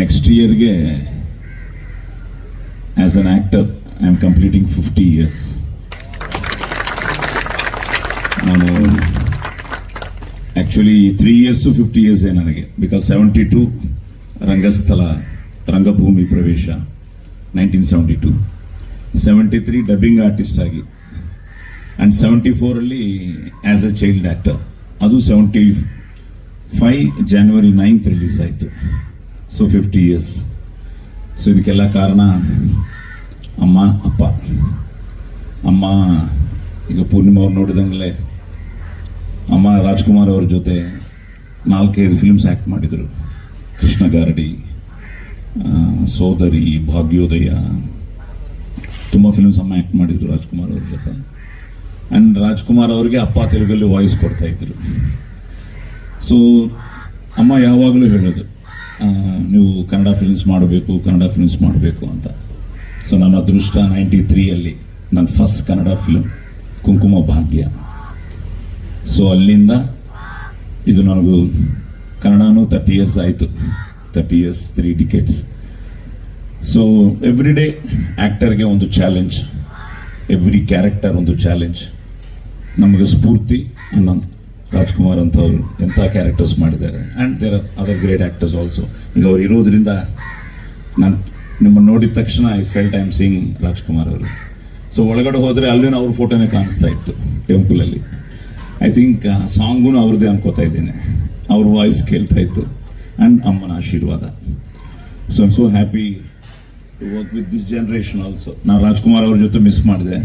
Next ಇಯರ್ಗೆ as an actor I am completing fifty years ನಾನು actually three years fifty ಇಯರ್ಸೇ ನನಗೆ because seventy two ರಂಗಸ್ಥಳ ರಂಗಭೂಮಿ ಪ್ರವೇಶ nineteen seventy two seventy three dubbing artist ಆಗಿ. ಆ್ಯಂಡ್ ಸೆವೆಂಟಿ ಫೋರಲ್ಲಿ ಆ್ಯಸ್ ಅ ಚೈಲ್ಡ್ ಆ್ಯಕ್ಟರ್ ಅದು seventy five January ninth release ಆಯಿತು. ಸೊ ಫಿಫ್ಟಿ ಇಯರ್ಸ್ ಸೊ ಇದಕ್ಕೆಲ್ಲ ಕಾರಣ ಅಮ್ಮ, ಅಪ್ಪ. ಅಮ್ಮ, ಈಗ ಪೂರ್ಣಿಮಾ ಅವ್ರು ನೋಡಿದಂಗಲೇ ಅಮ್ಮ ರಾಜ್ಕುಮಾರ್ ಅವ್ರ ಜೊತೆ ನಾಲ್ಕೈದು ಫಿಲ್ಮ್ಸ್ ಆ್ಯಕ್ಟ್ ಮಾಡಿದರು. ಕೃಷ್ಣ ಗಾರಡಿ ಸೋದರಿ, ಭಾಗ್ಯೋದಯ. ತುಂಬ ಫಿಲ್ಮ್ಸ್ ಅಮ್ಮ ಆ್ಯಕ್ಟ್ ಮಾಡಿದರು ರಾಜ್ಕುಮಾರ್ ಅವ್ರ ಜೊತೆ. ಆ್ಯಂಡ್ ರಾಜ್ಕುಮಾರ್ ಅವರಿಗೆ ಅಪ್ಪ ತೆಲುಗಲ್ಲಿ ವಾಯ್ಸ್ ಕೊಡ್ತಾಯಿದ್ರು ಸೊ ಅಮ್ಮ ಯಾವಾಗಲೂ ಹೇಳೋದು ನೀವು ಕನ್ನಡ ಫಿಲ್ಮ್ಸ್ ಮಾಡಬೇಕು, ಕನ್ನಡ ಫಿಲ್ಮ್ಸ್ ಮಾಡಬೇಕು ಅಂತ. ಸೊ ನನ್ನ ಅದೃಷ್ಟ ನೈಂಟಿ ತ್ರೀಯಲ್ಲಿ ನನ್ನ ಫಸ್ಟ್ ಕನ್ನಡ ಫಿಲ್ಮ್ ಕುಂಕುಮ ಭಾಗ್ಯ. ಸೊ ಅಲ್ಲಿಂದ ಇದು ನನಗೂ ಕನ್ನಡನೂ ತರ್ಟಿ ಇಯರ್ಸ್ ಆಯಿತು. Thirty years three tickets so every day ಆ್ಯಕ್ಟರ್ಗೆ ಒಂದು ಚಾಲೆಂಜ್ ಎವ್ರಿ ಕ್ಯಾರೆಕ್ಟರ್ ಒಂದು ಚಾಲೆಂಜ್ ನಮಗೆ ಸ್ಫೂರ್ತಿ ಅನ್ನೋದು. ರಾಜ್ಕುಮಾರ್ ಅಂತವರು ಎಂಥ ಕ್ಯಾರೆಕ್ಟರ್ಸ್ ಮಾಡಿದ್ದಾರೆ. And there are other great actors also ಈಗ ಅವ್ರು ಇರೋದ್ರಿಂದ ನಾನು ನಿಮ್ಮನ್ನು ನೋಡಿದ ತಕ್ಷಣ I felt I am seeing Rajkumar ಅವರು. ಸೊ ಒಳಗಡೆ ಹೋದರೆ ಅಲ್ಲಿನ ಅವ್ರ ಫೋಟೋನೇ ಕಾಣಿಸ್ತಾ ಇತ್ತು ಟೆಂಪಲಲ್ಲಿ ಐ ಥಿಂಕ್ ಸಾಂಗೂ ಅವ್ರದ್ದೇ ಅನ್ಕೋತಾ ಇದ್ದೇನೆ. ಅವ್ರ ವಾಯ್ಸ್ ಕೇಳ್ತಾ ಇತ್ತು. ಆ್ಯಂಡ್ ಅಮ್ಮನ ಆಶೀರ್ವಾದ. So I'm so happy to work with this generation also ನಾನು ರಾಜ್ಕುಮಾರ್ ಅವ್ರ ಜೊತೆ ಮಿಸ್ ಮಾಡಿದೆ.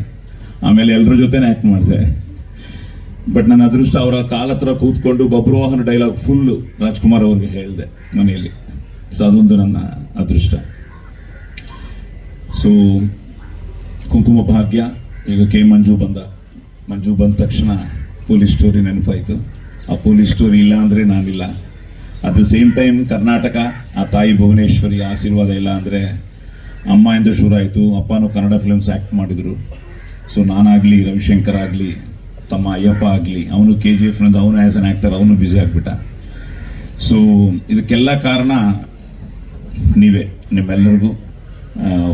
ಆಮೇಲೆ ಎಲ್ಲರ ಜೊತೆನೇ ಆ್ಯಕ್ಟ್ ಮಾಡಿದೆ. ಬಟ್ ನನ್ನ ಅದೃಷ್ಟ ಅವರ ಕಾಲ ಹತ್ರ ಕೂತ್ಕೊಂಡು ಬಬ್ರುವಾಹನ ಡೈಲಾಗ್ ಫುಲ್ ರಾಜ್ಕುಮಾರ್ ಅವ್ರಿಗೆ ಹೇಳಿದೆ ಮನೆಯಲ್ಲಿ. ಸೊ ಅದೊಂದು ನನ್ನ ಅದೃಷ್ಟ. ಸೊ ಕುಂಕುಮ ಭಾಗ್ಯ, ಈಗ ಕೆ ಮಂಜು ಬಂದ. ಮಂಜು ಬಂದ ತಕ್ಷಣ ಪೊಲೀಸ್ ಸ್ಟೋರಿ ನೆನಪಾಯಿತು. ಆ ಪೊಲೀಸ್ ಸ್ಟೋರಿ ಇಲ್ಲ ಅಂದರೆ ನಾನಿಲ್ಲ. At the same time Karnataka, ಆ ತಾಯಿ ಭುವನೇಶ್ವರಿ ಆಶೀರ್ವಾದ ಇಲ್ಲ ಅಂದರೆ ಅಮ್ಮ ಎಂದು ಶುರು ಆಯಿತು. ಅಪ್ಪನೂ ಕನ್ನಡ ಫಿಲ್ಮ್ಸ್ ಆ್ಯಕ್ಟ್ ಮಾಡಿದರು. ಸೊ ನಾನಾಗಲಿ, ರವಿಶಂಕರ್ ಆಗಲಿ ತಮ್ಮ ಅಯ್ಯಪ್ಪ ಆಗಲಿ, ಅವನು ಕೆ ಜಿ ಎಫ್ ಅವನು ಆ್ಯಸ್ ಅನ್ ಆ್ಯಕ್ಟರ್ ಅವನು ಬ್ಯುಸಿ ಆಗಿಬಿಟ್ಟ. ಸೊ ಇದಕ್ಕೆಲ್ಲ ಕಾರಣ ನೀವೇ, ನಿಮ್ಮೆಲ್ಲರಿಗೂ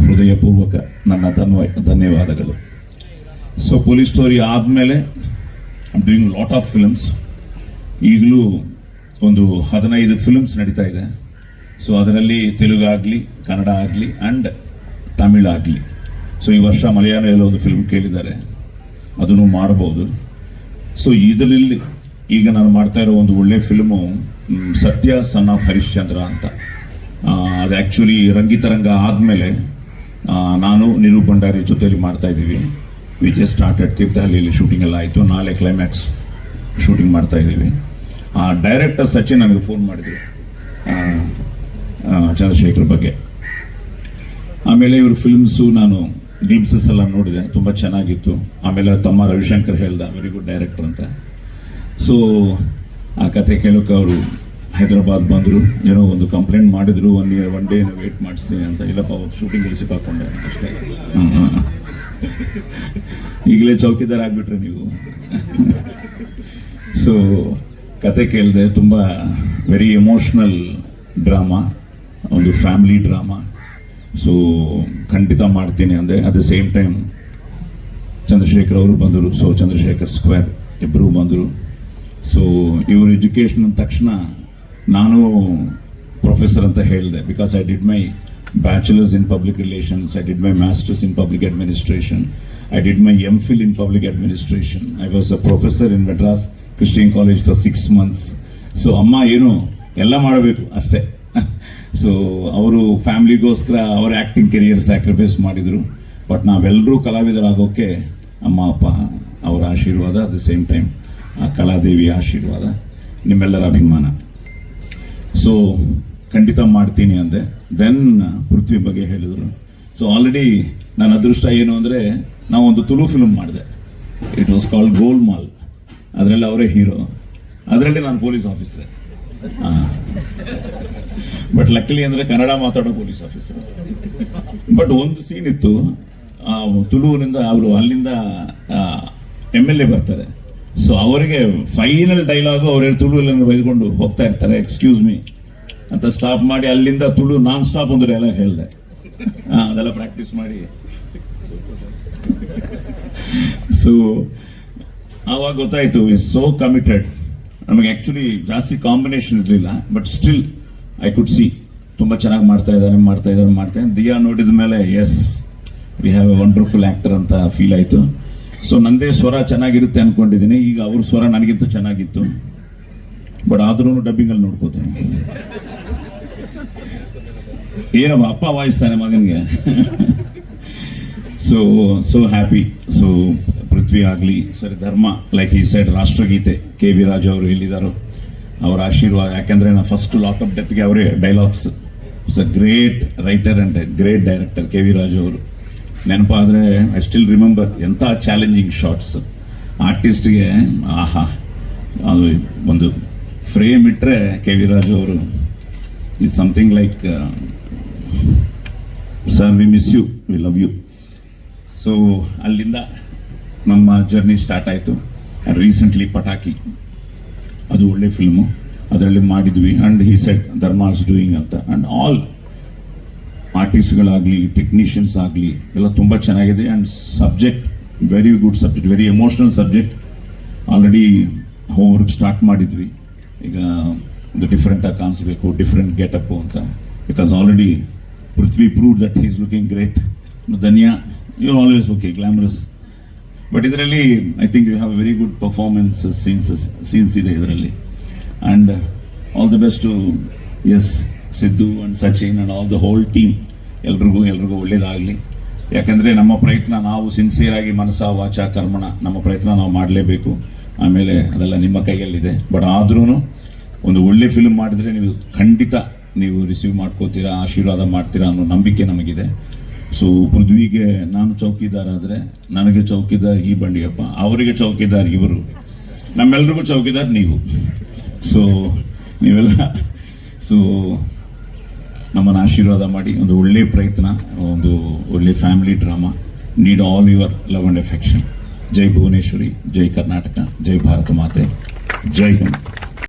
ಹೃದಯಪೂರ್ವಕ ನನ್ನ ಧನ್ವ, ಧನ್ಯವಾದಗಳು. ಸೊ ಪೊಲೀಸ್ ಸ್ಟೋರಿ ಆದಮೇಲೆ I'm doing lot of films ಈಗಲೂ ಒಂದು ಹದಿನೈದು ಫಿಲ್ಮ್ಸ್ ನಡೀತಾ ಇದೆ. ಸೊ ಅದರಲ್ಲಿ ತೆಲುಗು ಆಗಲಿ, ಕನ್ನಡ ಆಗಲಿ ಆ್ಯಂಡ್ ತಮಿಳ್ ಆಗಲಿ. ಸೊ ಈ ವರ್ಷ ಮಲಯಾಳದಲ್ಲಿ ಒಂದು ಫಿಲ್ಮ್ ಕೇಳಿದ್ದಾರೆ. ಅದನ್ನು ಮಾಡಬಹುದು. ಸೊ ಇದರಲ್ಲಿ ಈಗ ನಾನು ಮಾಡ್ತಾ ಇರೋ ಒಂದು ಒಳ್ಳೆ ಫಿಲ್ಮು ಸತ್ಯ ಸನ್ ಆಫ್ ಹರಿಶ್ಚಂದ್ರ ಅಂತ. ಅದು ಆ್ಯಕ್ಚುಲಿ ರಂಗಿತರಂಗ ಆದಮೇಲೆ ನಾನು ನಿರು ಭಂಡಾರಿ ಜೊತೆಯಲ್ಲಿ ಮಾಡ್ತಾ ಇದ್ದೀವಿ. ವಿ ಜಸ್ಟ್ ಸ್ಟಾರ್ಟೆಡ್ ತೀರ್ಥಹಳ್ಳಿಯಲ್ಲಿ ಶೂಟಿಂಗ್ ಎಲ್ಲ ಆಯಿತು. ನಾಳೆ ಕ್ಲೈಮ್ಯಾಕ್ಸ್ ಶೂಟಿಂಗ್ ಮಾಡ್ತಾ ಇದ್ದೀವಿ. ಆ ಡೈರೆಕ್ಟರ್ ಸಚಿನ್ ನನಗೆ ಫೋನ್ ಮಾಡಿದ್ರು. ಚಂದ್ರಶೇಖರ್ ಬಗ್ಗೆ. ಆಮೇಲೆ ಇವ್ರ ಫಿಲ್ಮ್ಸು ನಾನು ಗ್ಲಿಮ್ಸಸ್ ಎಲ್ಲ ನೋಡಿದೆ, ತುಂಬ ಚೆನ್ನಾಗಿತ್ತು. ಆಮೇಲೆ ತಮ್ಮ ರವಿಶಂಕರ್ ಹೇಳ್ದ ವೆರಿ ಗುಡ್ ಡೈರೆಕ್ಟರ್ ಅಂತ. ಸೊ ಆ ಕತೆ ಕೇಳೋಕೆ ಅವರು ಹೈದರಾಬಾದ್ ಬಂದರು. ಏನೋ ಒಂದು ಕಂಪ್ಲೇಂಟ್ ಮಾಡಿದ್ರು one year one day wait ಮಾಡಿಸ್ತೀನಿ ಅಂತ. ಇಲ್ಲಪ್ಪ ಅವತ್ತು ಶೂಟಿಂಗಲ್ಲಿ ಹಾಕೊಂಡೆ ಅಷ್ಟೇ. ಈಗಲೇ ಚೌಕಿದಾರ ಆಗಿಬಿಟ್ರೆ ನೀವು. ಸೊ ಕತೆ ಕೇಳಿದೆ, ತುಂಬ ವೆರಿ ಎಮೋಷ್ನಲ್ ಡ್ರಾಮಾ ಒಂದು ಫ್ಯಾಮಿಲಿ ಡ್ರಾಮಾ ಸೊ ಖಂಡಿತ ಮಾಡ್ತೀನಿ. ಅಂದರೆ at the same time Chandrashekar ಅವರು ಬಂದರು. ಸೊ ಚಂದ್ರಶೇಖರ್ ಸ್ಕ್ವೇರ್ ಇಬ್ಬರೂ ಬಂದರು. ಸೊ ಇವರು ಎಜುಕೇಷನ್ ಅಂದ ತಕ್ಷಣ ನಾನು ಪ್ರೊಫೆಸರ್ ಅಂತ ಹೇಳಿದೆ. Because I did my bachelors in public relations I did my masters in public administration I did my M Phil in public administration I was a professor in Madras Christian college for six months so ಅಮ್ಮ ಏನು, ಎಲ್ಲ ಮಾಡಬೇಕು, ಅಷ್ಟೇ. So ಅವರು ಫ್ಯಾಮ್ಲಿಗೋಸ್ಕರ ಅವರ acting career sacrifice ಮಾಡಿದರು. But ನಾವೆಲ್ಲರೂ ಕಲಾವಿದರಾಗೋಕ್ಕೆ ಅಮ್ಮ, ಅಪ್ಪ ಅವರ ಆಶೀರ್ವಾದ ಅಟ್ ದ ಸೇಮ್ ಟೈಮ್ ಆ ಕಲಾದೇವಿ ಆಶೀರ್ವಾದ, ನಿಮ್ಮೆಲ್ಲರ ಅಭಿಮಾನ. ಸೊ ಖಂಡಿತ ಮಾಡ್ತೀನಿ ಅಂದೆ. ದೆನ್ ಪೃಥ್ವಿ ಬಗ್ಗೆ ಹೇಳಿದರು. ಸೊ ಆಲ್ರೆಡಿ ನನ್ನ ಅದೃಷ್ಟ ಏನು ಅಂದರೆ, ನಾವು ಒಂದು ತುಳು ಫಿಲ್ಮ್ ಮಾಡಿದೆ. It was called Gol Maal ಅದರಲ್ಲಿ ಅವರೇ ಹೀರೋ ಅದರಲ್ಲಿ ನಾನು ಪೊಲೀಸ್ ಆಫೀಸರ್ ಬಟ್ ಲಕ್ಕಲಿ ಅಂದರೆ ಕನ್ನಡ ಮಾತಾಡೋ ಪೊಲೀಸ್ ಆಫೀಸರ್ ಬಟ್ ಒಂದು ಸೀನ್ ಇತ್ತು ತುಳುವಿನಿಂದ ಅವರು ಅಲ್ಲಿಂದ ಎಂ ಎಲ್ ಎ ಬರ್ತಾರೆ. ಸೊ ಅವರಿಗೆ ಫೈನಲ್ ಡೈಲಾಗು ಅವರೇ ತುಳುವಲ್ಲಿ ಬೈದ್ಕೊಂಡು ಹೋಗ್ತಾ ಇರ್ತಾರೆ ಎಕ್ಸ್ಕ್ಯೂಸ್ ಮೀ ಅಂತ ಸ್ಟಾಪ್ ಮಾಡಿ ಅಲ್ಲಿಂದ ತುಳು ನಾನ್ ಸ್ಟಾಪ್ ಒಂದು ಡೈಲಾಗ್ ಹೇಳಿದೆ. ಅದೆಲ್ಲ ಪ್ರಾಕ್ಟೀಸ್ ಮಾಡಿ. ಸೊ ಆವಾಗ ಗೊತ್ತಾಯಿತು ಇಸ್ ಸೋ ಕಮಿಟೆಡ್ ನಮಗೆ ಆ್ಯಕ್ಚುಲಿ ಜಾಸ್ತಿ ಕಾಂಬಿನೇಷನ್ ಇರಲಿಲ್ಲ but still I could see ತುಂಬ ಚೆನ್ನಾಗಿ ಮಾಡ್ತಾ ಇದ್ದಾರೆ ಮಾಡ್ತಾ ಇದ್ದಾರೆ, ಮಾಡ್ತಾ ದಿಯಾ ನೋಡಿದ ಮೇಲೆ yes we have a wonderful actor ಅಂತ ಫೀಲ್ ಆಯಿತು. ಸೊ ನಂದೇ ಸ್ವರ ಚೆನ್ನಾಗಿರುತ್ತೆ ಅನ್ಕೊಂಡಿದ್ದೀನಿ. ಈಗ ಅವ್ರ ಸ್ವರ ನನಗಿಂತ ಚೆನ್ನಾಗಿತ್ತು. ಬಟ್ ಆದ್ರೂ ಡಬ್ಬಿಂಗಲ್ಲಿ ನೋಡ್ಕೋತೀನಿ. ಏನಪ್ಪ ಅಪ್ಪ ವಾಯಿಸ್ತಾನೆ ಮಗನಿಗೆ. So so happy so Prithvi ಆಗಲಿ, ಸರಿ, ಧರ್ಮ ಲೈಕ್ ಈ ಸೈಡ್ ರಾಷ್ಟ್ರಗೀತೆ ಕೆ ವಿ ರಾಜು ಅವರು ಎಲ್ಲಿದಾರೋ ಅವರ ಆಶೀರ್ವಾದ, ಯಾಕೆಂದ್ರೆ ನಾನು ಫಸ್ಟ್ ಲಾಕಪ್ ಡೆತ್ಗೆ ಅವರೇ dialogues it's a great writer and great director K V Raju ಅವರು. ನೆನಪಾದರೆ ಐ ಸ್ಟಿಲ್ ರಿಮೆಂಬರ್ ಎಂಥ ಚಾಲೆಂಜಿಂಗ್ ಶಾರ್ಟ್ಸ್ ಆರ್ಟಿಸ್ಟ್ಗೆ ಆಹಾ, ಅದು ಒಂದು ಫ್ರೇಮ್ ಇಟ್ಟರೆ ಕೆ ವಿ ರಾಜು ಅವರು is something like sir we miss you we love you so ಅಲ್ಲಿಂದ ನಮ್ಮ ಜರ್ನಿ ಸ್ಟಾರ್ಟ್ ಆಯಿತು. ರೀಸೆಂಟ್ಲಿ ಪಟಾಕಿ ಅದು ಒಳ್ಳೆ ಫಿಲ್ಮು ಅದರಲ್ಲಿ ಮಾಡಿದ್ವಿ. And he said Dharma's doing ಅಂತ. ಆ್ಯಂಡ್ ಆಲ್ ಆರ್ಟಿಸ್ಟ್ಗಳಾಗಲಿ ಟೆಕ್ನಿಷಿಯನ್ಸ್ ಆಗಲಿ, ಎಲ್ಲ ತುಂಬ ಚೆನ್ನಾಗಿದೆ. And subject very good subject very emotional subject already homework start ಮಾಡಿದ್ವಿ. ಈಗ ಒಂದು ಡಿಫ್ರೆಂಟಾಗಿ ಕಾಣಿಸ್ಬೇಕು ಡಿಫ್ರೆಂಟ್ ಗೆಟಪ್ಪು ಅಂತ. Because already Prithvi prove that is looking great Dhanya you always okay glamorous but ಇದರಲ್ಲಿ I think you have very good performance scenes scenes ಇದೆ ಇದರಲ್ಲಿ. And all the best S Siddu and Sachin and all the whole team ಎಲ್ರಿಗೂ ಎಲ್ರಿಗೂ ಒಳ್ಳೇದಾಗಲಿ. ಯಾಕಂದರೆ ನಮ್ಮ ಪ್ರಯತ್ನ ನಾವು ಸಿನ್ಸಿಯರ್ ಆಗಿ ಮನಸ್ಸ, ವಾಚ, ಕರ್ಮಣ, ನಮ್ಮ ಪ್ರಯತ್ನ ನಾವು ಮಾಡಲೇಬೇಕು. ಆಮೇಲೆ ಅದೆಲ್ಲ ನಿಮ್ಮ ಕೈಯಲ್ಲಿದೆ. ಬಟ್ ಆದ್ರೂ ಒಂದು ಒಳ್ಳೆ ಫಿಲ್ಮ್ ಮಾಡಿದರೆ ನೀವು ಖಂಡಿತ ನೀವು ರಿಸೀವ್ ಮಾಡ್ಕೋತೀರಾ, ಆಶೀರ್ವಾದ ಮಾಡ್ತೀರಾ ಅನ್ನೋ ನಂಬಿಕೆ ನಮಗಿದೆ. ಸೊ ಪೃಥ್ವಿಗೆ ನಾನು ಚೌಕಿದಾರ ಆದರೆ ನನಗೆ ಚೌಕಿದಾರ್ ಈ ಬಂಡಿಯಪ್ಪ, ಅವರಿಗೆ ಚೌಕಿದಾರ್ ಇವರು. ನಮ್ಮೆಲ್ರಿಗೂ ಚೌಕಿದಾರ್ ನೀವು. ಸೊ ನೀವೆಲ್ಲ ಸೊ ನಮ್ಮನ್ನು ಆಶೀರ್ವಾದ ಮಾಡಿ, ಒಂದು ಒಳ್ಳೆ ಪ್ರಯತ್ನ, ಒಂದು ಒಳ್ಳೆ family drama need all your love and affection Jai Bhuvaneshwari, Jai Karnataka, Jai Bharata Mate, Jai Hind.